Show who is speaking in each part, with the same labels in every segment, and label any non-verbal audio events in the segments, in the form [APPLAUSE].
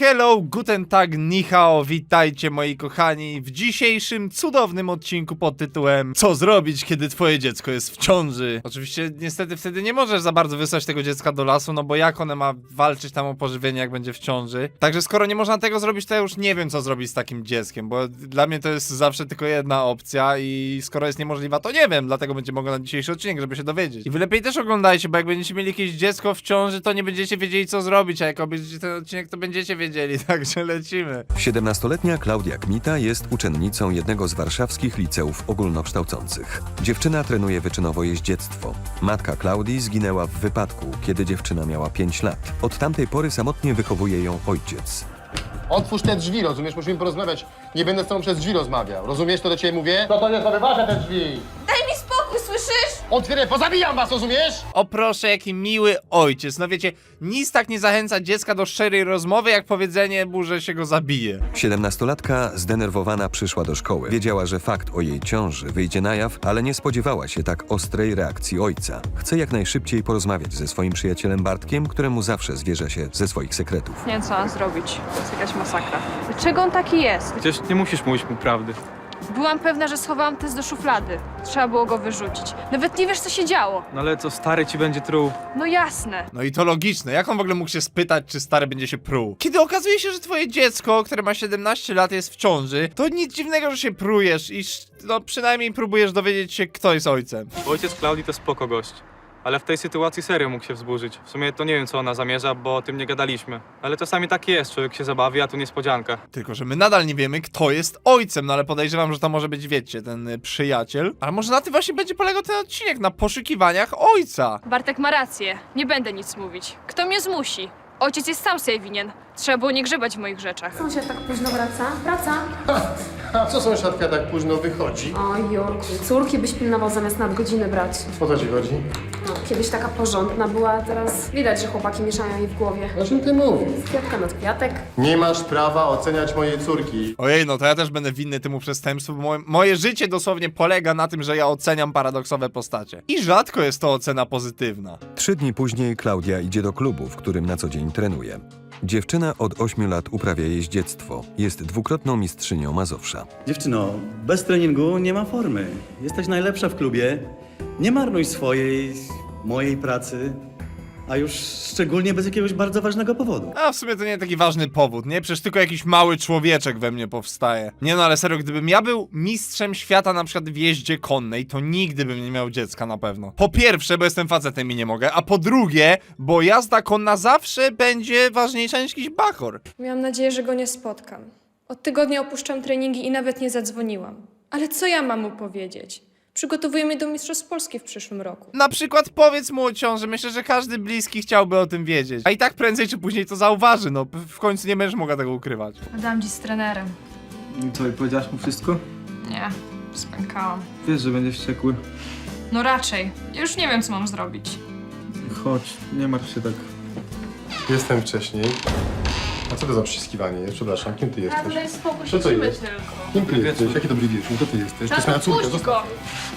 Speaker 1: Hello, guten tag, ni hao, witajcie moi kochani w dzisiejszym cudownym odcinku pod tytułem Co zrobić, kiedy twoje dziecko jest w ciąży? Oczywiście niestety wtedy nie możesz za bardzo wysłać tego dziecka do lasu, no bo jak one ma walczyć tam o pożywienie, jak będzie w ciąży? Także skoro nie można tego zrobić, to ja już nie wiem co zrobić z takim dzieckiem, bo dla mnie to jest zawsze tylko jedna opcja i skoro jest niemożliwa, to nie wiem, dlatego będzie mogła na dzisiejszy odcinek, żeby się dowiedzieć. I wy lepiej też oglądajcie, bo jak będziecie mieli jakieś dziecko w ciąży, to nie będziecie wiedzieli co zrobić, a jak obejrzycie ten odcinek, to będziecie wiedzieli, [LAUGHS] także lecimy.
Speaker 2: 17-letnia Klaudia Kmita jest uczennicą jednego z warszawskich liceów ogólnokształcących. Dziewczyna trenuje wyczynowo jeździectwo. Matka Klaudii zginęła w wypadku, kiedy dziewczyna miała 5 lat. Od tamtej pory samotnie wychowuje ją ojciec.
Speaker 3: Otwórz te drzwi, rozumiesz? Musimy porozmawiać. Nie będę z tobą przez drzwi rozmawiał. Rozumiesz, co do ciebie mówię? No to nie sobie wasze te drzwi!
Speaker 4: Daj?
Speaker 3: Otwieraj, pozabijam was, rozumiesz?
Speaker 1: O proszę, jaki miły ojciec. No wiecie, nic tak nie zachęca dziecka do szczerej rozmowy, jak powiedzenie mu, że się go zabije.
Speaker 2: 17-latka zdenerwowana przyszła do szkoły. Wiedziała, że fakt o jej ciąży wyjdzie na jaw, ale nie spodziewała się tak ostrej reakcji ojca. Chce jak najszybciej porozmawiać ze swoim przyjacielem Bartkiem, któremu zawsze zwierza się ze swoich sekretów.
Speaker 5: Nie wiem, co mam zrobić. To jest jakaś masakra. Dlaczego on taki jest?
Speaker 6: Przecież nie musisz mówić mu prawdy.
Speaker 5: Byłam pewna, że schowałam test do szuflady. Trzeba było go wyrzucić. Nawet nie wiesz, co się działo.
Speaker 6: No ale co stary ci będzie truł?
Speaker 5: No jasne.
Speaker 1: No i to logiczne. Jak on w ogóle mógł się spytać, czy stary będzie się pruł? Kiedy okazuje się, że twoje dziecko, które ma 17 lat, jest w ciąży, to nic dziwnego, że się prujesz i sz- no przynajmniej próbujesz dowiedzieć się, kto jest ojcem.
Speaker 6: Ojciec Klaudii to spoko gość. Ale w tej sytuacji serio mógł się wzburzyć. W sumie to nie wiem, co ona zamierza, bo o tym nie gadaliśmy. Ale czasami tak jest, człowiek się zabawi, a tu niespodzianka.
Speaker 1: Tylko, że my nadal nie wiemy, kto jest ojcem, no ale podejrzewam, że to może być, wiecie, ten y, przyjaciel. Ale może na tym właśnie będzie polegał ten odcinek, na poszukiwaniach ojca.
Speaker 5: Bartek ma rację. Nie będę nic mówić. Kto mnie zmusi? Ojciec jest sam sobie winien. Trzeba było nie grzebać w moich rzeczach.
Speaker 7: Sąsiad tak późno wraca? Wraca.
Speaker 3: A co sąsiadka tak późno wychodzi?
Speaker 7: Oj, Jurku, córki byś pilnował zamiast nadgodziny brać.
Speaker 3: O co ci chodzi?
Speaker 7: No, kiedyś taka porządna była, a teraz widać, że chłopaki mieszają jej w głowie.
Speaker 3: O czym ty mówisz?
Speaker 7: Kwiatka nad kwiatek.
Speaker 3: Nie masz prawa oceniać mojej córki.
Speaker 1: Ojej, no to ja też będę winny temu przestępstwu, bo moje, moje życie dosłownie polega na tym, że ja oceniam paradoksowe postacie. I rzadko jest to ocena pozytywna.
Speaker 2: Trzy dni później Klaudia idzie do klubu, w którym na co dzień trenuje. Dziewczyna od 8 lat uprawia jeździectwo. Jest dwukrotną mistrzynią Mazowsza.
Speaker 8: Dziewczyno, bez treningu nie ma formy. Jesteś najlepsza w klubie. Nie marnuj swojej, mojej pracy, a już szczególnie bez jakiegoś bardzo ważnego powodu.
Speaker 1: A w sumie to nie taki ważny powód, nie? Przecież tylko jakiś mały człowieczek we mnie powstaje. Nie no, ale serio, gdybym ja był mistrzem świata na przykład w jeździe konnej, to nigdy bym nie miał dziecka na pewno. Po pierwsze, bo jestem facetem i nie mogę, a po drugie, bo jazda konna zawsze będzie ważniejsza niż jakiś bachor.
Speaker 9: Miałam nadzieję, że go nie spotkam. Od tygodnia opuszczam treningi i nawet nie zadzwoniłam. Ale co ja mam mu powiedzieć? Przygotowuję mnie do Mistrzostw Polski w przyszłym roku.
Speaker 1: Na przykład powiedz mu o ciąży, myślę, że każdy bliski chciałby o tym wiedzieć. A i tak prędzej czy później to zauważy, no w końcu nie będziesz mogła tego ukrywać.
Speaker 5: Gadałam dziś z trenerem.
Speaker 6: I co, i powiedziałaś mu wszystko?
Speaker 5: Nie, spękałam.
Speaker 6: Wiesz, że będzie wściekły.
Speaker 5: No raczej. Ja już nie wiem, co mam zrobić.
Speaker 6: Chodź, nie martw się tak.
Speaker 3: Jestem wcześniej. A co to za przyskiwanie? Przepraszam, kim ty jesteś?
Speaker 5: spokój,
Speaker 3: Co to jest?
Speaker 5: tylko.
Speaker 3: Kim ty jesteś? Jaki dobry wieczór? Kto ty jesteś? To jest moja córka.
Speaker 5: puść go.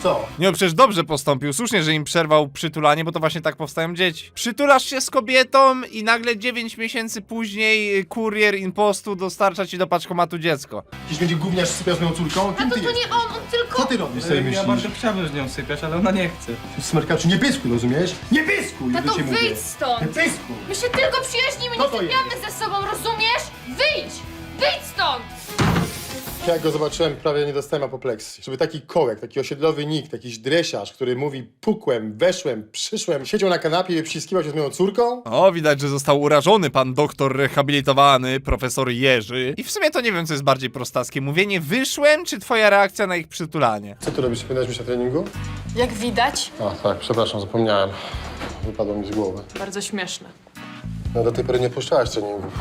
Speaker 3: Co?
Speaker 1: Nie, no przecież dobrze postąpił. Słusznie, że im przerwał przytulanie, bo to właśnie tak powstają dzieci. Przytulasz się z kobietą i nagle 9 miesięcy później y, kurier impostu dostarcza ci do paczkomatu dziecko.
Speaker 3: Jakiś będzie gówniarz sypiał z moją córką? Kim
Speaker 4: To
Speaker 3: ty
Speaker 4: to
Speaker 3: jesteś?
Speaker 4: nie on, on tylko...
Speaker 3: Co ty robisz sobie
Speaker 6: Ja
Speaker 3: myślisz?
Speaker 6: bardzo chciałbym z nią sypiać, ale ona nie chce.
Speaker 3: Smerkaczu, nie pyskuj, rozumiesz? Nie pyskuj,
Speaker 4: Tato,
Speaker 3: do ciebie mówię.
Speaker 4: wyjdź stąd!
Speaker 3: Nie pyskuj!
Speaker 4: My się tylko przyjaźnimy,
Speaker 3: Co
Speaker 4: nie
Speaker 3: to jest?
Speaker 4: sypiamy ze sobą, rozumiesz? Wyjdź! Wyjdź stąd!
Speaker 3: Jak go zobaczyłem, prawie nie dostałem apopleksji. Żeby taki kołek, taki osiedlowy nikt, jakiś dresiarz, który mówi pukłem, weszłem, przyszłem, siedział na kanapie i przyskiwał się z moją córką?
Speaker 1: O, widać, że został urażony pan doktor rehabilitowany, profesor Jerzy. I w sumie to nie wiem, co jest bardziej prostackie. Mówienie wyszłem, czy twoja reakcja na ich przytulanie?
Speaker 3: Co tu robisz? Pamiętasz mi się na treningu?
Speaker 5: Jak widać,
Speaker 3: A, tak, przepraszam, zapomniałem. Wypadło mi z głowy.
Speaker 5: bardzo śmieszne.
Speaker 3: No do tej pory nie puszczałaś treningów.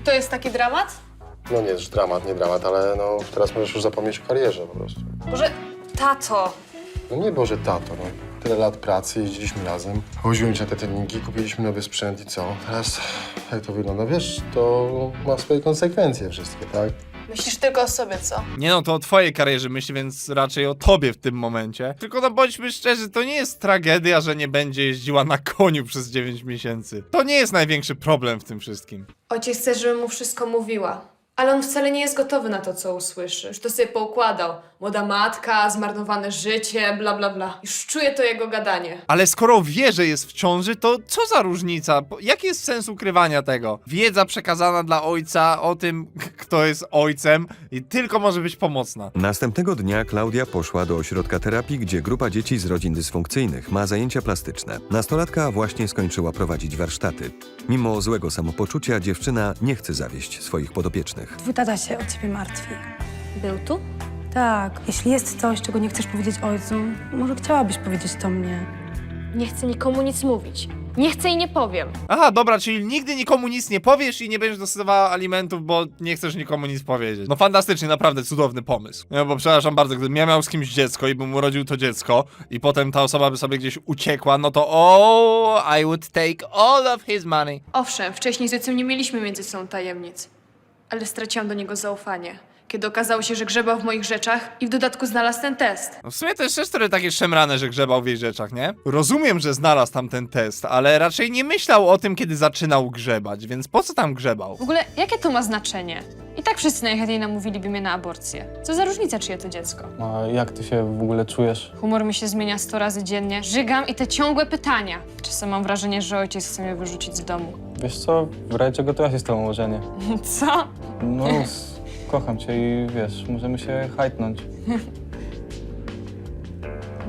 Speaker 4: I to jest taki dramat?
Speaker 3: No nie, już dramat, nie dramat, ale no teraz możesz już zapomnieć o karierze po prostu.
Speaker 5: Może tato,
Speaker 3: No nie Boże, tato, no. Tyle lat pracy, jeździliśmy razem. Chodziłem ci na te treningi, kupiliśmy nowy sprzęt i co? Teraz jak to wygląda? Wiesz, to ma swoje konsekwencje wszystkie, tak?
Speaker 5: Myślisz tylko o sobie, co?
Speaker 1: Nie no, to o twojej karierze myśli, więc raczej o tobie w tym momencie. Tylko no bądźmy szczerzy, to nie jest tragedia, że nie będzie jeździła na koniu przez 9 miesięcy. To nie jest największy problem w tym wszystkim.
Speaker 9: Ojciec chce, żebym mu wszystko mówiła. Ale on wcale nie jest gotowy na to, co usłyszy. Już to sobie poukładał. Młoda matka, zmarnowane życie, bla bla bla. Już czuję to jego gadanie.
Speaker 1: Ale skoro wie, że jest w ciąży, to co za różnica? Po- Jaki jest sens ukrywania tego? Wiedza przekazana dla ojca o tym, [LAUGHS] kto jest ojcem, i tylko może być pomocna.
Speaker 2: Następnego dnia Klaudia poszła do ośrodka terapii, gdzie grupa dzieci z rodzin dysfunkcyjnych ma zajęcia plastyczne. Nastolatka właśnie skończyła prowadzić warsztaty. Mimo złego samopoczucia dziewczyna nie chce zawieść swoich podopiecznych.
Speaker 10: Twój tata się o ciebie martwi.
Speaker 4: Był tu?
Speaker 10: Tak, jeśli jest coś, czego nie chcesz powiedzieć ojcu, może chciałabyś powiedzieć to mnie.
Speaker 4: Nie chcę nikomu nic mówić. Nie chcę i nie powiem.
Speaker 1: Aha, dobra, czyli nigdy nikomu nic nie powiesz i nie będziesz dostawała alimentów, bo nie chcesz nikomu nic powiedzieć. No fantastycznie, naprawdę cudowny pomysł. No bo przepraszam bardzo, gdybym ja miał z kimś dziecko i bym urodził to dziecko i potem ta osoba by sobie gdzieś uciekła, no to oh, I would take all of his money.
Speaker 5: Owszem, wcześniej z ojcem nie mieliśmy między sobą tajemnic. Ale straciłam do niego zaufanie. Kiedy okazało się, że grzebał w moich rzeczach i w dodatku znalazł ten test.
Speaker 1: No w sumie to jest też trochę takie szemrane, że grzebał w jej rzeczach, nie? Rozumiem, że znalazł tam ten test, ale raczej nie myślał o tym, kiedy zaczynał grzebać, więc po co tam grzebał?
Speaker 5: W ogóle, jakie to ma znaczenie? I tak wszyscy najchętniej namówiliby mnie na aborcję. Co za różnica, czyje to dziecko?
Speaker 6: A jak ty się w ogóle czujesz?
Speaker 5: Humor mi się zmienia sto razy dziennie, żygam i te ciągłe pytania. Czasem mam wrażenie, że ojciec chce mnie wyrzucić z domu.
Speaker 6: Wiesz co, w razie czego to ja się z tobą ożenię.
Speaker 5: Co?
Speaker 6: No, s- [LAUGHS] kocham cię i wiesz, możemy się hajtnąć. [LAUGHS]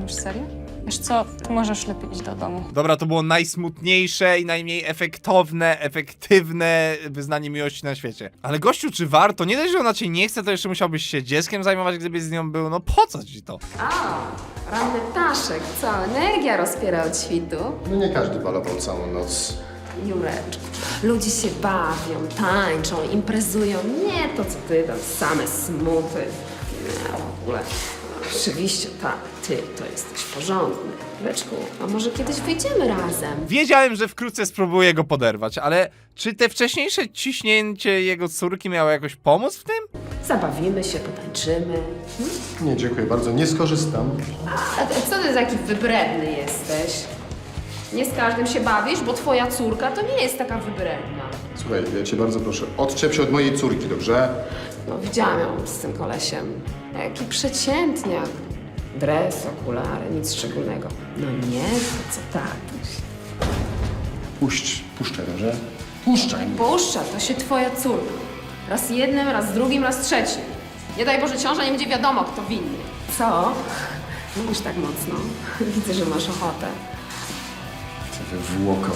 Speaker 5: Już serio? Wiesz co, ty możesz lepiej iść do domu.
Speaker 1: Dobra, to było najsmutniejsze i najmniej efektowne, efektywne wyznanie miłości na świecie. Ale gościu, czy warto? Nie dość, że ona cię nie chce, to jeszcze musiałbyś się dzieckiem zajmować, gdybyś z nią był. No po co ci to?
Speaker 7: A, ranny ptaszek, co? Energia rozpiera od świtu.
Speaker 3: No nie każdy balował całą noc.
Speaker 7: Jureczku, ludzie się bawią, tańczą, imprezują. Nie to, co ty, tam same smuty. Nie, w ogóle. Oczywiście, tak, ty to jesteś porządny. Jureczku, a może kiedyś wyjdziemy razem?
Speaker 1: Wiedziałem, że wkrótce spróbuję go poderwać, ale czy te wcześniejsze ciśnięcie jego córki miało jakoś pomóc w tym?
Speaker 7: Zabawimy się, potańczymy.
Speaker 3: Nie, dziękuję bardzo, nie skorzystam.
Speaker 7: A ty- co ty taki wybredny jesteś? Nie z każdym się bawisz, bo twoja córka to nie jest taka wybredna.
Speaker 3: Słuchaj, ja cię bardzo proszę, odczep się od mojej córki, dobrze?
Speaker 7: No, widziałam ją z tym kolesiem. Jaki przeciętniak. Dres, okulary, nic szczególnego. No nie, to co tak.
Speaker 3: Puść, puszczaj, dobrze? Puszczaj.
Speaker 7: Puszcza, to się twoja córka. Raz jednym, raz drugim, raz trzecim. Nie daj Boże, ciąża nie będzie wiadomo, kto winny. Co? Mówisz tak mocno. [LAUGHS] Widzę, że masz ochotę.
Speaker 3: Ty włoko.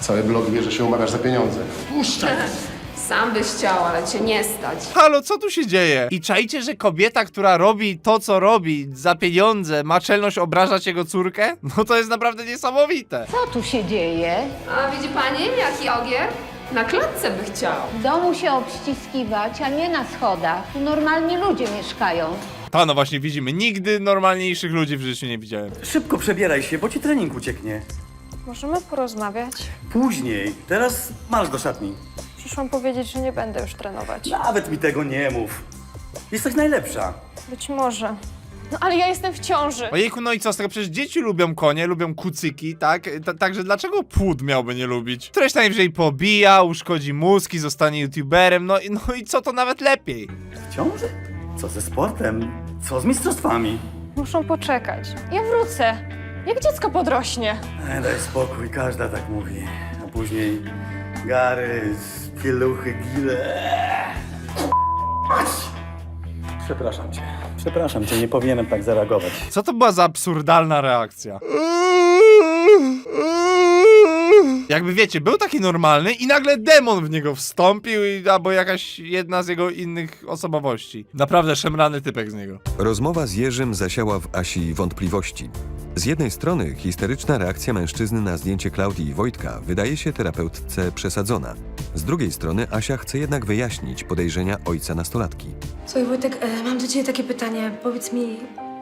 Speaker 3: Cały blok wie, że się umawiasz za pieniądze. Puszczaj. [LAUGHS]
Speaker 7: Sam byś chciał, ale cię nie stać.
Speaker 1: Halo, co tu się dzieje? I czajcie, że kobieta, która robi to, co robi za pieniądze, ma czelność obrażać jego córkę? No to jest naprawdę niesamowite.
Speaker 11: Co tu się dzieje?
Speaker 7: A widzi pani, jaki ogier? Na klatce by chciał.
Speaker 11: W domu się obściskiwać, a nie na schodach. Tu normalni ludzie mieszkają.
Speaker 1: Ta, no właśnie widzimy, nigdy normalniejszych ludzi w życiu nie widziałem.
Speaker 8: Szybko przebieraj się, bo ci trening ucieknie.
Speaker 5: Możemy porozmawiać?
Speaker 8: Później. Teraz masz do szatni.
Speaker 5: Przyszłam powiedzieć, że nie będę już trenować.
Speaker 8: Nawet mi tego nie mów. Jesteś najlepsza.
Speaker 5: Być może. No ale ja jestem w ciąży.
Speaker 1: Ojejku, no i co z tego? Przecież dzieci lubią konie, lubią kucyki, tak? Ta- Także dlaczego płód miałby nie lubić? Któreś najwyżej pobija, uszkodzi mózgi, zostanie youtuberem, no, i- no i co to nawet lepiej?
Speaker 8: W ciąży? Co ze sportem? Co z mistrzostwami?
Speaker 5: Muszą poczekać. Ja wrócę. Jak dziecko podrośnie.
Speaker 8: E, daj spokój, każda tak mówi. A później gary, pieluchy, gile. Przepraszam cię. Przepraszam cię, nie powinienem tak zareagować.
Speaker 1: Co to była za absurdalna reakcja? [LAUGHS] Jakby wiecie, był taki normalny i nagle demon w niego wstąpił, i, albo jakaś jedna z jego innych osobowości. Naprawdę szemrany typek z niego.
Speaker 2: Rozmowa z Jerzym zasiała w Asi wątpliwości. Z jednej strony histeryczna reakcja mężczyzny na zdjęcie Klaudii i Wojtka wydaje się terapeutce przesadzona. Z drugiej strony Asia chce jednak wyjaśnić podejrzenia ojca nastolatki.
Speaker 10: Słuchaj Wojtek, e, mam do ciebie takie pytanie. Powiedz mi,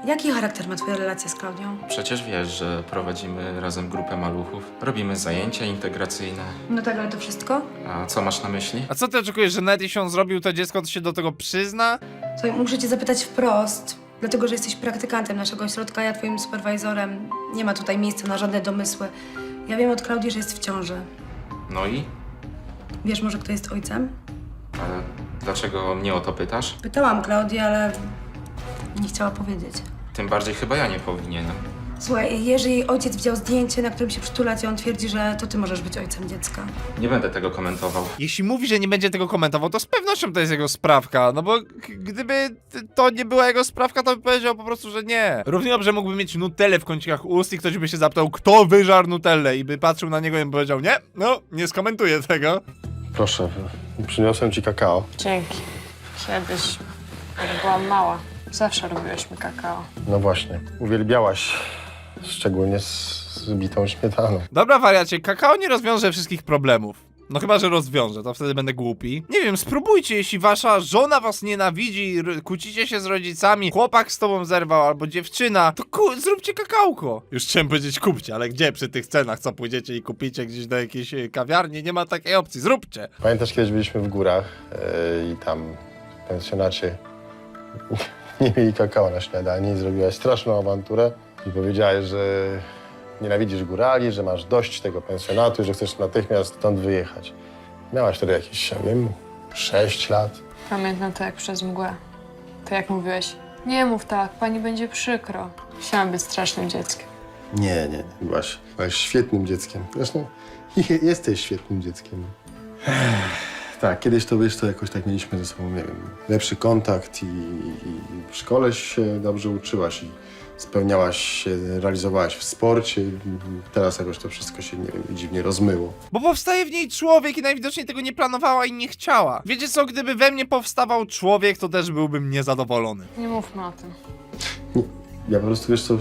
Speaker 10: Jaki charakter ma twoja relacja z Klaudią?
Speaker 12: Przecież wiesz, że prowadzimy razem grupę maluchów, robimy zajęcia integracyjne.
Speaker 10: No tak, ale to wszystko?
Speaker 12: A co masz na myśli?
Speaker 1: A co ty oczekujesz, że nawet jeśli on zrobił to dziecko, to się do tego przyzna?
Speaker 10: Słuchaj, muszę cię zapytać wprost, dlatego że jesteś praktykantem naszego ośrodka, ja twoim superwajzorem. Nie ma tutaj miejsca na żadne domysły. Ja wiem od Klaudii, że jest w ciąży.
Speaker 12: No i?
Speaker 10: Wiesz może, kto jest ojcem?
Speaker 12: Ale dlaczego mnie o to pytasz?
Speaker 10: Pytałam Klaudię, ale nie chciała powiedzieć.
Speaker 12: Tym bardziej chyba ja nie powinienem.
Speaker 10: Słuchaj, Jerzy jej ojciec widział zdjęcie, na którym się przytulacie, i on twierdzi, że to ty możesz być ojcem dziecka.
Speaker 12: Nie będę tego komentował.
Speaker 1: Jeśli mówi, że nie będzie tego komentował, to z pewnością to jest jego sprawka, no bo gdyby to nie była jego sprawka, to by powiedział po prostu, że nie. Równie dobrze mógłby mieć nutellę w kącikach ust i ktoś by się zapytał, kto wyżarł nutellę i by patrzył na niego i by powiedział, nie, no, nie skomentuję tego.
Speaker 3: Proszę, przyniosłem ci kakao.
Speaker 5: Dzięki. Kiedyś, jak byłam mała, zawsze robiłeś mi kakao.
Speaker 3: No właśnie, uwielbiałaś, szczególnie z, z bitą śmietaną.
Speaker 1: Dobra, wariacie, kakao nie rozwiąże wszystkich problemów. No chyba, że rozwiąże, to wtedy będę głupi. Nie wiem, spróbujcie, jeśli wasza żona was nienawidzi, r- kłócicie się z rodzicami, chłopak z tobą zerwał albo dziewczyna, to ku- zróbcie kakałko. Już chciałem powiedzieć kupcie, ale gdzie przy tych cenach, co pójdziecie i kupicie gdzieś do jakiejś e, kawiarni, nie ma takiej opcji, zróbcie.
Speaker 3: Pamiętasz, kiedyś byliśmy w górach yy, i tam w pensjonacie [LAUGHS] nie mieli kakao na śniadanie i zrobiłaś straszną awanturę i powiedziałaś, że nienawidzisz górali, że masz dość tego pensjonatu i że chcesz natychmiast stąd wyjechać. Miałaś wtedy jakieś, nie wiem, sześć lat.
Speaker 5: Pamiętam to jak przez mgłę. To jak mówiłeś, nie mów tak, pani będzie przykro. Chciałam być strasznym dzieckiem.
Speaker 3: Nie, nie, byłaś, byłaś świetnym dzieckiem. Zresztą je- [LAUGHS] jesteś świetnym dzieckiem. [SIGHS] Tak, kiedyś to wiesz, to jakoś tak mieliśmy ze sobą, nie wiem, lepszy kontakt i, i w szkole się dobrze uczyłaś i spełniałaś się, realizowałaś w sporcie. Teraz jakoś to wszystko się, nie wiem, dziwnie rozmyło.
Speaker 1: Bo powstaje w niej człowiek i najwidoczniej tego nie planowała i nie chciała. Wiecie co, gdyby we mnie powstawał człowiek, to też byłbym niezadowolony.
Speaker 5: Nie mówmy o tym.
Speaker 3: Ja po prostu, wiesz co,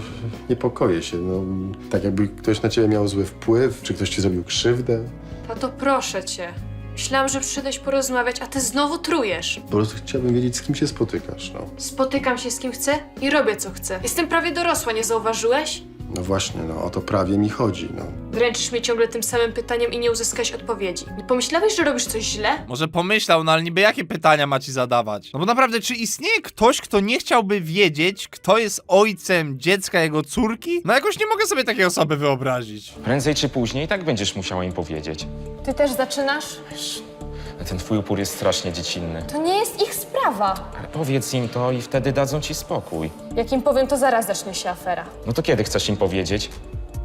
Speaker 3: niepokoję się, no, tak jakby ktoś na ciebie miał zły wpływ, czy ktoś ci zrobił krzywdę.
Speaker 9: Tato, proszę cię. Myślałam, że przyszedłeś porozmawiać, a ty znowu trujesz.
Speaker 3: Po prostu chciałbym wiedzieć, z kim się spotykasz, no.
Speaker 9: Spotykam się z kim chcę i robię co chcę. Jestem prawie dorosła, nie zauważyłeś?
Speaker 3: No właśnie, no o to prawie mi chodzi, no.
Speaker 9: Dręczysz mnie ciągle tym samym pytaniem i nie uzyskałeś odpowiedzi. Nie pomyślałeś, że robisz coś źle?
Speaker 1: Może pomyślał, no ale niby jakie pytania ma ci zadawać? No bo naprawdę, czy istnieje ktoś, kto nie chciałby wiedzieć, kto jest ojcem dziecka jego córki? No jakoś nie mogę sobie takiej osoby wyobrazić.
Speaker 12: Prędzej czy później i tak będziesz musiała im powiedzieć.
Speaker 4: Ty też zaczynasz?
Speaker 12: Ten twój upór jest strasznie dziecinny.
Speaker 4: To nie jest ich sprawa.
Speaker 12: Ale powiedz im to i wtedy dadzą ci spokój.
Speaker 4: Jak im powiem, to zaraz zacznie się afera.
Speaker 12: No to kiedy chcesz im powiedzieć?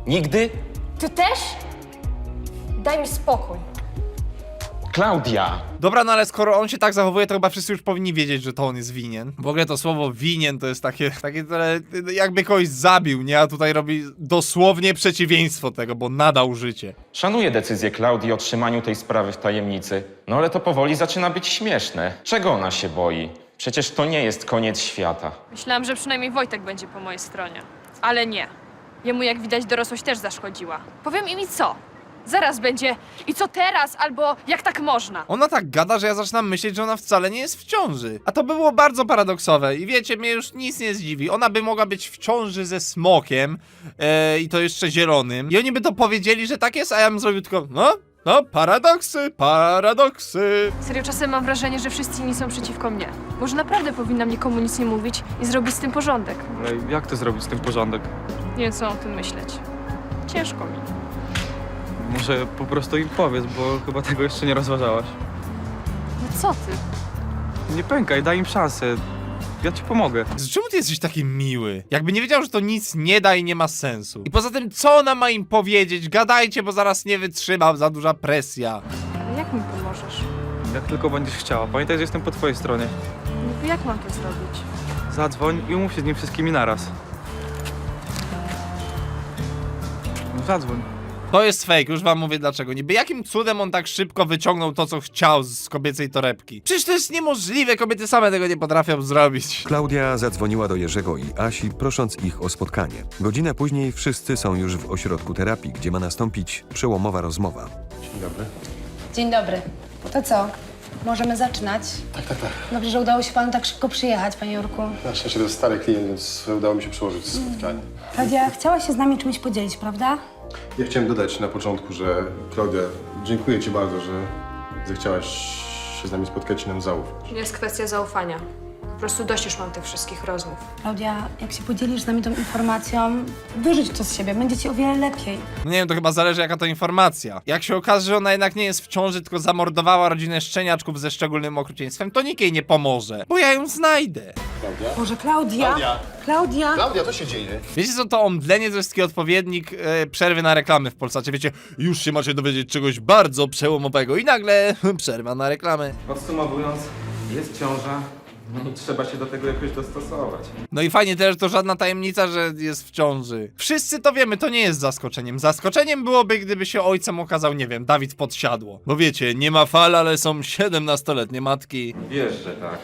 Speaker 12: Nigdy?
Speaker 4: Ty też? Daj mi spokój.
Speaker 12: Klaudia!
Speaker 1: Dobra, no ale skoro on się tak zachowuje, to chyba wszyscy już powinni wiedzieć, że to on jest winien. W ogóle to słowo winien to jest takie, takie jakby kogoś zabił, nie? A tutaj robi dosłownie przeciwieństwo tego, bo nadał życie.
Speaker 12: Szanuję decyzję Klaudii o trzymaniu tej sprawy w tajemnicy, no ale to powoli zaczyna być śmieszne. Czego ona się boi? Przecież to nie jest koniec świata.
Speaker 5: Myślałam, że przynajmniej Wojtek będzie po mojej stronie. Ale nie. Jemu, jak widać, dorosłość też zaszkodziła. Powiem im i co? Zaraz będzie i co teraz, albo jak tak można.
Speaker 1: Ona tak gada, że ja zaczynam myśleć, że ona wcale nie jest w ciąży. A to by było bardzo paradoksowe. I wiecie, mnie już nic nie zdziwi. Ona by mogła być w ciąży ze smokiem e, i to jeszcze zielonym. I oni by to powiedzieli, że tak jest, a ja bym zrobił tylko, no, no, paradoksy, paradoksy.
Speaker 5: Serio, czasem mam wrażenie, że wszyscy inni są przeciwko mnie. Może naprawdę powinnam nikomu nic nie mówić i zrobić z tym porządek.
Speaker 6: Ale jak ty zrobić z tym porządek?
Speaker 5: Nie wiem, co mam o tym myśleć. Ciężko mi.
Speaker 6: Może po prostu im powiedz, bo chyba tego jeszcze nie rozważałaś.
Speaker 5: No co ty?
Speaker 6: Nie pękaj, daj im szansę. Ja ci pomogę.
Speaker 1: Czemu ty jesteś taki miły? Jakby nie wiedział, że to nic nie da i nie ma sensu. I poza tym, co ona ma im powiedzieć? Gadajcie, bo zaraz nie wytrzymam, za duża presja.
Speaker 5: Ale jak mi pomożesz?
Speaker 6: Jak tylko będziesz chciała. Pamiętaj, że jestem po twojej stronie.
Speaker 5: Niby jak mam to zrobić?
Speaker 6: Zadzwoń i umów się z nim wszystkimi naraz. No zadzwoń.
Speaker 1: To jest fake, już wam mówię dlaczego. Niby jakim cudem on tak szybko wyciągnął to, co chciał z kobiecej torebki? Przecież to jest niemożliwe, kobiety same tego nie potrafią zrobić.
Speaker 2: Klaudia zadzwoniła do Jerzego i Asi, prosząc ich o spotkanie. Godzinę później wszyscy są już w ośrodku terapii, gdzie ma nastąpić przełomowa rozmowa.
Speaker 3: Dzień dobry.
Speaker 10: Dzień dobry. To co? Możemy zaczynać.
Speaker 3: Tak, tak, tak.
Speaker 10: Dobrze, że udało się panu tak szybko przyjechać, panie Jurku.
Speaker 3: Na szczęście to jest stary klient, więc udało mi się przełożyć spotkanie.
Speaker 10: Klaudia, chciałaś się z nami czymś podzielić, prawda?
Speaker 3: Ja chciałem dodać na początku, że Klaudia, dziękuję Ci bardzo, że zechciałaś się z nami spotkać i nam zaufać.
Speaker 9: Jest kwestia zaufania. Po prostu dość już mam tych wszystkich rozmów.
Speaker 10: Klaudia, jak się podzielisz z nami tą informacją, wyrzuć to z siebie, będzie ci o wiele lepiej.
Speaker 1: No nie wiem, to chyba zależy jaka to informacja. Jak się okaże, że ona jednak nie jest w ciąży, tylko zamordowała rodzinę szczeniaczków ze szczególnym okrucieństwem, to nikt jej nie pomoże, bo ja ją znajdę.
Speaker 10: Boże, Klaudia!
Speaker 3: Klaudia!
Speaker 10: Klaudia!
Speaker 3: Klaudia, co się dzieje?
Speaker 1: Wiecie co, to omdlenie to jest taki odpowiednik e, przerwy na reklamy w Polsacie. Wiecie, już się macie dowiedzieć czegoś bardzo przełomowego i nagle [LAUGHS] przerwa na reklamy.
Speaker 12: Podsumowując, jest ciąża, no i trzeba się do tego jakoś dostosować.
Speaker 1: No i fajnie też, to żadna tajemnica, że jest w ciąży. Wszyscy to wiemy, to nie jest zaskoczeniem. Zaskoczeniem byłoby, gdyby się ojcem okazał, nie wiem, Dawid Podsiadło. Bo wiecie, nie ma fal, ale są 17-letnie matki.
Speaker 12: Wiesz, że tak.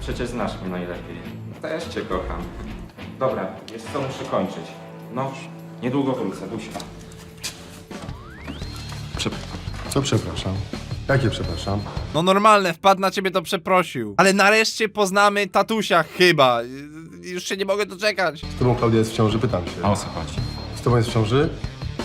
Speaker 12: Przecież znasz mnie najlepiej. Też cię kocham. Dobra, jest co, muszę kończyć. No, niedługo wrócę, buźka.
Speaker 3: Co przepraszam? Jakie przepraszam?
Speaker 1: No normalne, wpadł na ciebie, to przeprosił. Ale nareszcie poznamy tatusia, chyba. Już się nie mogę doczekać.
Speaker 3: Z Tobą Klaudia jest w ciąży, pytam się.
Speaker 12: o co chodzi?
Speaker 3: Z Tobą jest w ciąży?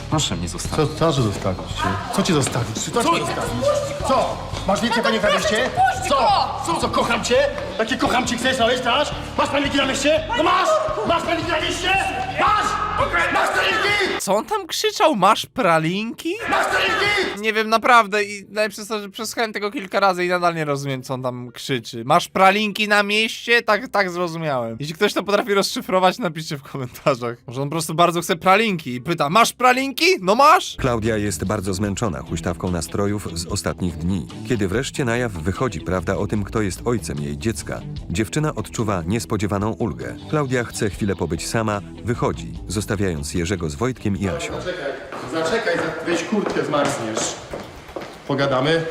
Speaker 12: Proszę mnie zostawić.
Speaker 3: Co, zostawić cię? Co Ci zostawić? Co Ci zostawić? Co? Masz wielkie panie na mieście? Co? Co? Co, kocham Cię? Takie kocham Cię chcesz, ale strasz? Masz paniki na mieście? No masz! Masz paniki na mieście? Masz! Masz paniki!
Speaker 1: Co on tam krzyczał? Masz pralinki?
Speaker 3: Masz paniki!
Speaker 1: Nie wiem, naprawdę. I najlepsze jest to, że przesłuchałem tego kilka razy i nadal nie rozumiem, co on tam krzyczy. Masz pralinki na mieście? Tak, tak zrozumiałem. Jeśli ktoś to potrafi rozszyfrować, napiszcie w komentarzach. Może on po prostu bardzo chce pralinki i pyta, masz pralinki? No masz!
Speaker 2: Klaudia jest bardzo zmęczona huśtawką nastrojów z ostatnich dni. Kiedy wreszcie na jaw wychodzi prawda o tym, kto jest ojcem jej dziecka, dziewczyna odczuwa niespodziewaną ulgę. Klaudia chce chwilę pobyć sama, wychodzi, zostawiając Jerzego z Wojtkiem i Asią.
Speaker 3: Zaczekaj, zaczekaj, za- weź kurtkę, zmarzniesz. Pogadamy?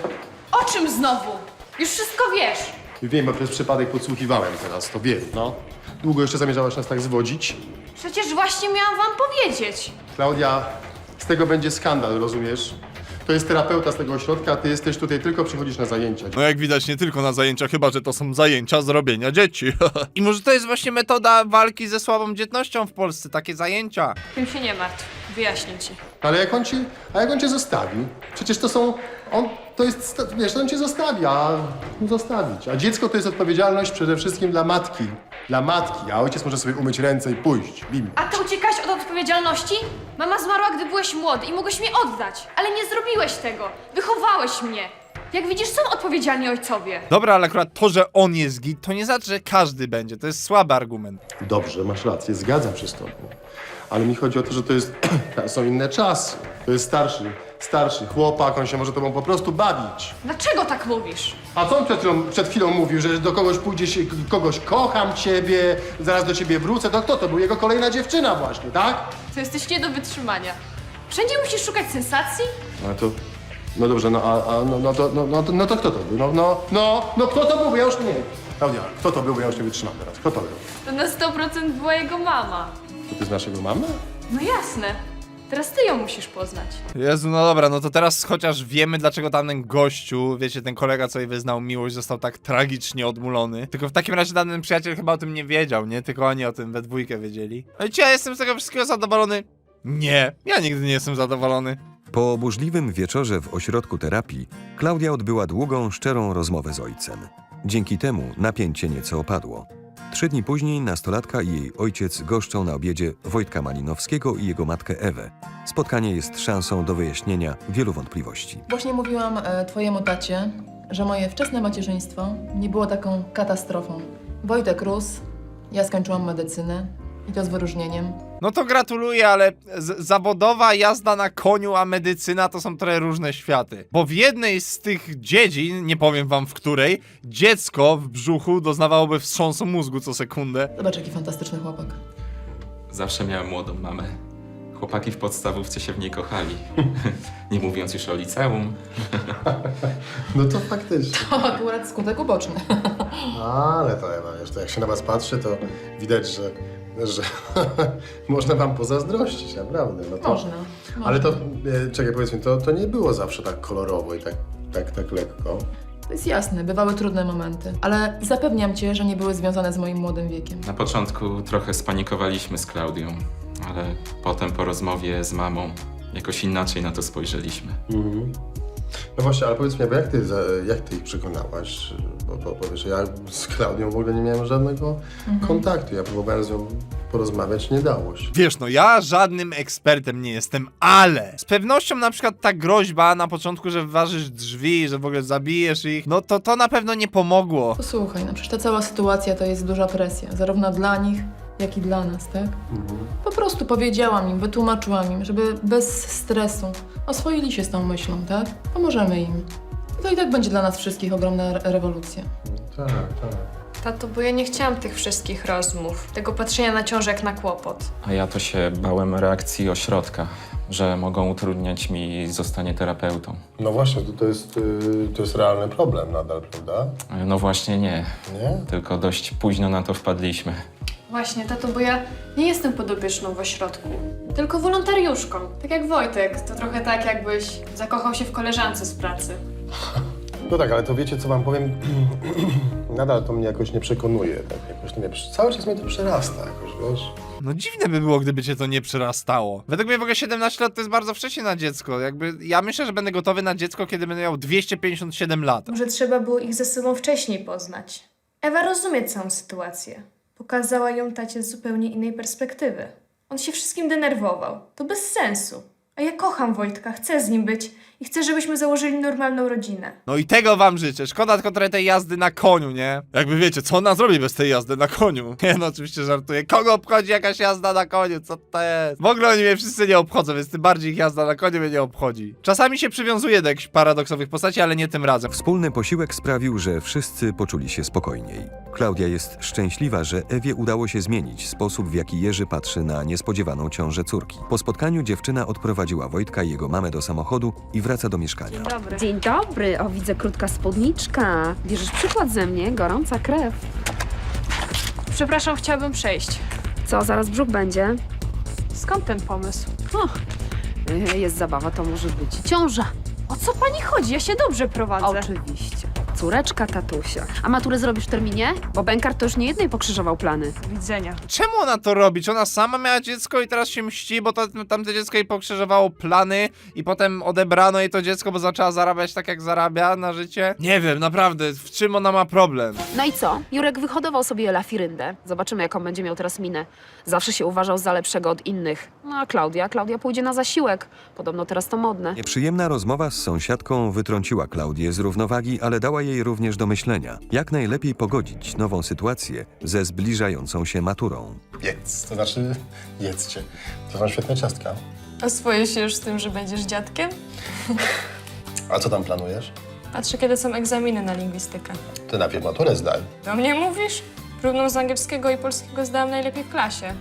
Speaker 5: O czym znowu? Już wszystko wiesz.
Speaker 3: Wiem, bo przez przypadek podsłuchiwałem teraz, to wiem, no. Długo jeszcze zamierzałaś nas tak zwodzić?
Speaker 5: Przecież właśnie miałam wam powiedzieć.
Speaker 3: Klaudia, z tego będzie skandal, rozumiesz? To jest terapeuta z tego ośrodka, a ty jesteś tutaj tylko przychodzisz na zajęcia.
Speaker 1: No jak widać, nie tylko na zajęcia, chyba że to są zajęcia z robienia dzieci. [LAUGHS] I może to jest właśnie metoda walki ze słabą dzietnością w Polsce, takie zajęcia.
Speaker 5: Tym się nie martw. Wyjaśnię ci.
Speaker 3: Ale jak on ci, a jak on cię zostawi? Przecież to są, on, to jest, sta- wiesz, on cię zostawi, a zostawić. A dziecko to jest odpowiedzialność przede wszystkim dla matki. Dla matki, a ojciec może sobie umyć ręce i pójść. Bim.
Speaker 5: A ty uciekałeś od odpowiedzialności? Mama zmarła, gdy byłeś młody i mogłeś mnie oddać. Ale nie zrobiłeś tego. Wychowałeś mnie. Jak widzisz, są odpowiedzialni ojcowie.
Speaker 1: Dobra, ale akurat to, że on jest git, to nie znaczy, że każdy będzie. To jest słaby argument.
Speaker 3: Dobrze, masz rację, zgadzam się z tobą. Ale mi chodzi o to, że to jest, [CLEARS THROAT] są inne czasy. To jest starszy, starszy chłopak, on się może tobą po prostu bawić.
Speaker 5: Dlaczego tak mówisz?
Speaker 3: A co on przed chwilą, przed chwilą mówił, że do kogoś pójdziesz, kogoś kocham ciebie, zaraz do ciebie wrócę, to kto to był? Jego kolejna dziewczyna właśnie, tak?
Speaker 5: To jesteś nie do wytrzymania. Wszędzie musisz szukać sensacji?
Speaker 3: No to, no dobrze, no a, a no, no, to, no, no, to, no to kto to był? No, no, no, no kto to był? Bo Ja już nie wiem. Klaudia, kto to był? Bo Ja już nie wytrzymam teraz. Kto to był?
Speaker 5: To na 100% była jego mama.
Speaker 3: To ty z naszego mamy?
Speaker 5: No jasne. Teraz ty ją musisz poznać.
Speaker 1: Jezu, no dobra, no to teraz chociaż wiemy, dlaczego tamten gościu, wiecie, ten kolega, co jej wyznał miłość, został tak tragicznie odmulony. Tylko w takim razie ten przyjaciel chyba o tym nie wiedział, nie? Tylko oni o tym we dwójkę wiedzieli. No i czy ja jestem z tego wszystkiego zadowolony? Nie, ja nigdy nie jestem zadowolony.
Speaker 2: Po burzliwym wieczorze w ośrodku terapii, Klaudia odbyła długą, szczerą rozmowę z ojcem. Dzięki temu napięcie nieco opadło. Trzy dni później nastolatka i jej ojciec goszczą na obiedzie Wojtka Malinowskiego i jego matkę Ewę. Spotkanie jest szansą do wyjaśnienia wielu wątpliwości.
Speaker 13: Właśnie mówiłam e, twojemu tacie, że moje wczesne macierzyństwo nie było taką katastrofą. Wojtek rósł, ja skończyłam medycynę i to z wyróżnieniem.
Speaker 1: No to gratuluję, ale z- zawodowa jazda na koniu, a medycyna to są trochę różne światy. Bo w jednej z tych dziedzin, nie powiem wam w której, dziecko w brzuchu doznawałoby wstrząsu mózgu co sekundę.
Speaker 13: Zobacz, jaki fantastyczny chłopak.
Speaker 12: Zawsze miałem młodą mamę. Chłopaki w podstawówce się w niej kochali. [LAUGHS] Nie mówiąc już o liceum.
Speaker 3: No to faktycznie.
Speaker 13: To akurat skutek uboczny. [LAUGHS]
Speaker 3: Ale to Ewa, wiesz, to jak się na was patrzy, to widać, że, że [LAUGHS] można wam pozazdrościć, naprawdę. No to,
Speaker 13: Można.
Speaker 3: Ale to, e, czekaj, powiedz mi, to, to nie było zawsze tak kolorowo i tak, tak, tak lekko.
Speaker 13: To jest jasne, bywały trudne momenty, ale zapewniam cię, że nie były związane z moim młodym wiekiem.
Speaker 12: Na początku trochę spanikowaliśmy z Klaudią, ale potem po rozmowie z mamą jakoś inaczej na to spojrzeliśmy.
Speaker 3: Mhm. No właśnie, ale powiedz mi, bo jak ty, za- jak ty ich przekonałaś? Bo, bo, bo wiesz, ja z Klaudią w ogóle nie miałem żadnego kontaktu. Ja próbowałem z nią porozmawiać, nie dało się.
Speaker 1: Wiesz, no ja żadnym ekspertem nie jestem, ale z pewnością na przykład ta groźba na początku, że ważysz drzwi, że w ogóle zabijesz ich, no to to na pewno nie pomogło.
Speaker 13: Posłuchaj, no przecież ta cała sytuacja to jest duża presja, zarówno dla nich, jak i dla nas, tak? Po prostu powiedziałam im, wytłumaczyłam im, żeby bez stresu oswoili się z tą myślą, tak? Pomożemy im. To i tak będzie dla nas wszystkich ogromna re- rewolucja.
Speaker 3: Tak, tak.
Speaker 5: Tato, bo ja nie chciałam tych wszystkich rozmów, tego patrzenia na ciążę jak na kłopot.
Speaker 12: A ja to się bałem reakcji ośrodka, że mogą utrudniać mi zostanie terapeutą.
Speaker 3: No właśnie, to, to, jest, y, to jest realny problem nadal, prawda?
Speaker 12: No właśnie nie,
Speaker 3: Nie?
Speaker 12: tylko dość późno na to wpadliśmy.
Speaker 5: Właśnie, tato, bo ja nie jestem podobieczną w ośrodku, tylko wolontariuszką. Tak jak Wojtek, to trochę tak jakbyś zakochał się w koleżance z pracy.
Speaker 3: No tak, ale to wiecie, co wam powiem? [CLEARS THROAT] Nadal to mnie jakoś nie przekonuje. Tak? Jakoś to mnie, cały czas mnie to przerasta jakoś, wiesz?
Speaker 1: No dziwne by było, gdyby cię to nie przerastało. Według mnie w ogóle 17 lat to jest bardzo wcześnie na dziecko. Jakby ja myślę, że będę gotowy na dziecko, kiedy będę miał 257 lat.
Speaker 5: Może trzeba było ich ze sobą wcześniej poznać. Ewa rozumie całą sytuację. Pokazała ją tacie z zupełnie innej perspektywy. On się wszystkim denerwował. To bez sensu. A ja kocham Wojtka, chcę z nim być i chcę, żebyśmy założyli normalną rodzinę.
Speaker 1: No i tego wam życzę. Szkoda tylko trochę tej jazdy na koniu, nie? Jakby wiecie, co ona zrobi bez tej jazdy na koniu? [LAUGHS] Nie no, oczywiście żartuję. Kogo obchodzi jakaś jazda na koniu? Co to jest? W ogóle oni mnie wszyscy nie obchodzą, więc tym bardziej ich jazda na koniu mnie nie obchodzi. Czasami się przywiązuje do jakichś paradoksowych postaci, ale nie tym razem.
Speaker 2: Wspólny posiłek sprawił, że wszyscy poczuli się spokojniej. Klaudia jest szczęśliwa, że Ewie udało się zmienić sposób, w jaki Jerzy patrzy na niespodziewaną ciążę córki. Po spotkaniu dziewczyna odprowadziła Wojtka i jego mamę do samochodu i wraca do mieszkania.
Speaker 5: Dobry.
Speaker 7: Dzień dobry, o widzę krótka spódniczka. Bierzesz przykład ze mnie, gorąca krew.
Speaker 14: Przepraszam, chciałabym przejść.
Speaker 7: Co, zaraz brzuch będzie?
Speaker 14: Skąd ten pomysł?
Speaker 7: Yy, Jest zabawa, to może być i ciąża.
Speaker 14: O co pani chodzi? Ja się dobrze prowadzę.
Speaker 7: Oczywiście. Córeczka tatusia. A maturę zrobisz w terminie? Bo Bękar to już nie jednej pokrzyżował plany.
Speaker 14: Widzenia.
Speaker 1: Czemu ona to robi? Czy ona sama miała dziecko i teraz się mści, bo to, tamte dziecko jej pokrzyżowało plany i potem odebrano jej to dziecko, bo zaczęła zarabiać tak, jak zarabia na życie? Nie wiem, naprawdę, w czym ona ma problem?
Speaker 7: No i co? Jurek wyhodował sobie lafiryndę. Zobaczymy, jaką będzie miał teraz minę. Zawsze się uważał za lepszego od innych. No a Klaudia? Klaudia pójdzie na zasiłek. Podobno teraz to modne.
Speaker 2: Nieprzyjemna rozmowa z sąsiadką wytrąciła Klaudię z równowagi, ale dała jej również do myślenia. Jak najlepiej pogodzić nową sytuację ze zbliżającą się maturą.
Speaker 3: Jedz, to znaczy jedzcie. To są świetne ciastka.
Speaker 5: Oswoję się już z tym, że będziesz dziadkiem?
Speaker 3: A co tam planujesz?
Speaker 5: Patrzę, kiedy są egzaminy na lingwistykę.
Speaker 3: Ty najpierw maturę zdaj.
Speaker 5: Do mnie mówisz? Próbną z angielskiego i polskiego zdałam najlepiej w klasie.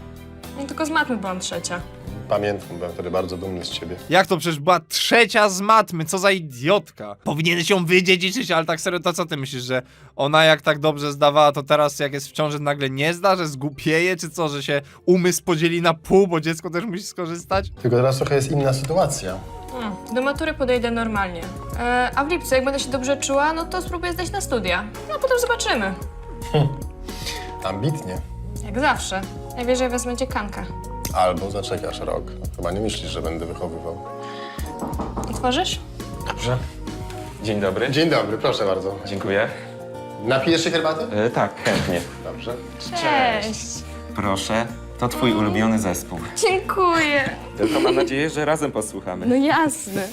Speaker 5: No tylko z matmy byłam trzecia.
Speaker 3: Pamiętam, byłem wtedy bardzo dumny z ciebie.
Speaker 1: Jak to przecież była trzecia z matmy, co za idiotka. Powinieneś ją wydziedziczyć, ale tak serio, to co ty myślisz, że ona jak tak dobrze zdawała, to teraz jak jest w ciąży nagle nie zda, że zgłupieje, czy co, że się umysł podzieli na pół, bo dziecko też musi skorzystać?
Speaker 3: Tylko teraz trochę jest inna sytuacja.
Speaker 5: Hmm, do matury podejdę normalnie. E, a w lipcu, jak będę się dobrze czuła, no to spróbuję zdać na studia. No a potem zobaczymy.
Speaker 3: Ambitnie.
Speaker 5: Jak zawsze. Najwyżej wezmę dziekankę.
Speaker 3: Albo zaczekasz rok. Chyba nie myślisz, że będę wychowywał.
Speaker 5: Otworzysz?
Speaker 12: Dobrze. Dzień dobry.
Speaker 3: Dzień dobry, proszę bardzo.
Speaker 12: Dziękuję.
Speaker 3: Napijesz się herbaty?
Speaker 12: E, tak, chętnie.
Speaker 3: Dobrze.
Speaker 5: Cześć.
Speaker 12: Proszę, to twój ulubiony zespół.
Speaker 5: Dziękuję.
Speaker 12: Tylko mam nadzieję, że razem posłuchamy.
Speaker 5: No jasne.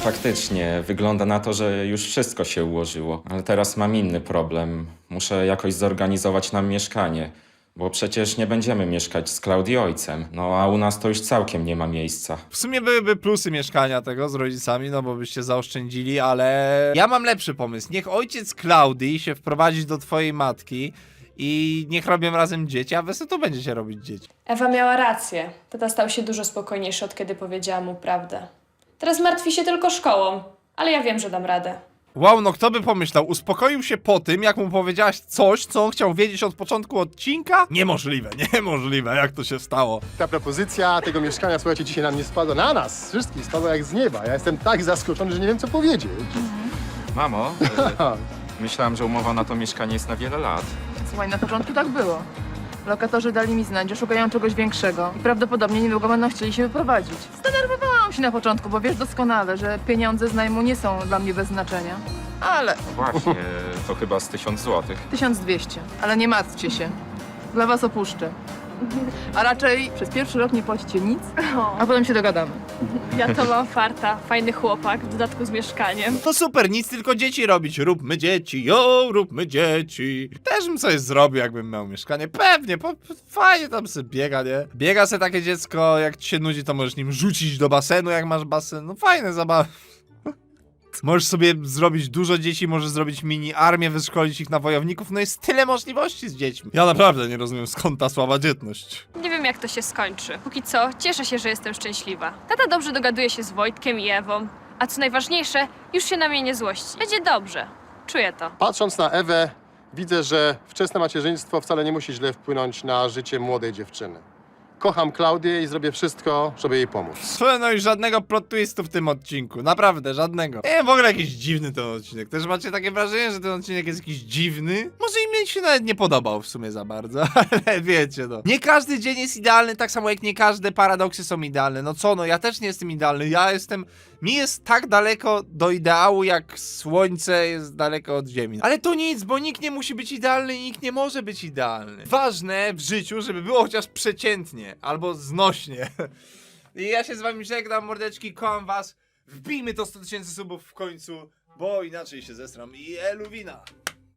Speaker 12: Faktycznie, wygląda na to, że już wszystko się ułożyło. Ale teraz mam inny problem. Muszę jakoś zorganizować nam mieszkanie. Bo przecież nie będziemy mieszkać z Klaudii ojcem. No a u nas to już całkiem nie ma miejsca.
Speaker 1: W sumie byłyby plusy mieszkania tego z rodzicami, no bo byście zaoszczędzili, ale ja mam lepszy pomysł. Niech ojciec Klaudii się wprowadzić do twojej matki i niech robią razem dzieci, a wy sobie tu będziecie robić dzieci.
Speaker 5: Ewa miała rację. Tata stał się dużo spokojniejszy od kiedy powiedziała mu prawdę. Teraz martwi się tylko szkołą, ale ja wiem, że dam radę.
Speaker 1: Wow, no kto by pomyślał, uspokoił się po tym, jak mu powiedziałaś coś, co on chciał wiedzieć od początku odcinka? Niemożliwe, [LAUGHS] niemożliwe, jak to się stało.
Speaker 3: Ta propozycja tego mieszkania, słuchajcie, dzisiaj na mnie spadła, na nas wszystkich spadła jak z nieba. Ja jestem tak zaskoczony, że nie wiem, co powiedzieć.
Speaker 12: Mamo, [LAUGHS] e, myślałem, że umowa na to mieszkanie jest na wiele lat.
Speaker 13: Słuchaj, na początku tak było. Lokatorzy dali mi znać, że szukają czegoś większego i prawdopodobnie niedługo będą chcieli się wyprowadzić. Zdenerwowałam się na początku, bo wiesz doskonale, że pieniądze z najmu nie są dla mnie bez znaczenia. Ale
Speaker 12: No właśnie, to chyba z tysiąc złotych.
Speaker 13: 1200. Ale nie martwcie się. Dla was opuszczę. A raczej przez pierwszy rok nie płacicie nic, a potem się dogadamy.
Speaker 5: Ja to mam farta, fajny chłopak, w dodatku z mieszkaniem.
Speaker 1: To super, nic tylko dzieci robić. Róbmy dzieci, jo, róbmy dzieci. Też bym coś zrobił, jakbym miał mieszkanie. Pewnie, po, fajnie tam sobie biega, nie? Biega se takie dziecko, jak ci się nudzi, to możesz nim rzucić do basenu, jak masz basen. No fajne zabawy. Możesz sobie zrobić dużo dzieci, możesz zrobić mini armię, wyszkolić ich na wojowników, no jest tyle możliwości z dziećmi. Ja naprawdę nie rozumiem skąd ta słaba dzietność.
Speaker 5: Nie wiem, jak to się skończy. Póki co, cieszę się, że jestem szczęśliwa. Tata dobrze dogaduje się z Wojtkiem i Ewą. A co najważniejsze, już się na mnie nie złości. Będzie dobrze. Czuję to.
Speaker 3: Patrząc na Ewę, widzę, że wczesne macierzyństwo wcale nie musi źle wpłynąć na życie młodej dziewczyny. Kocham Klaudię i zrobię wszystko, żeby jej pomóc.
Speaker 1: Słuchaj, no i żadnego plot twistu w tym odcinku. Naprawdę, żadnego. Nie, w ogóle jakiś dziwny ten odcinek. Też macie takie wrażenie, że ten odcinek jest jakiś dziwny? Może im się nawet nie podobał w sumie za bardzo, [LAUGHS] ale wiecie no. Nie każdy dzień jest idealny, tak samo jak nie każde paradoksy są idealne. No co no, ja też nie jestem idealny. Ja jestem... Mi jest tak daleko do ideału, jak słońce jest daleko od ziemi. Ale to nic, bo nikt nie musi być idealny i nikt nie może być idealny. Ważne w życiu, żeby było chociaż przeciętnie, albo znośnie. [LAUGHS] I ja się z wami żegnam, mordeczki, kocham was. Wbijmy to 100 tysięcy subów w końcu, bo inaczej się zestram. I eluwina.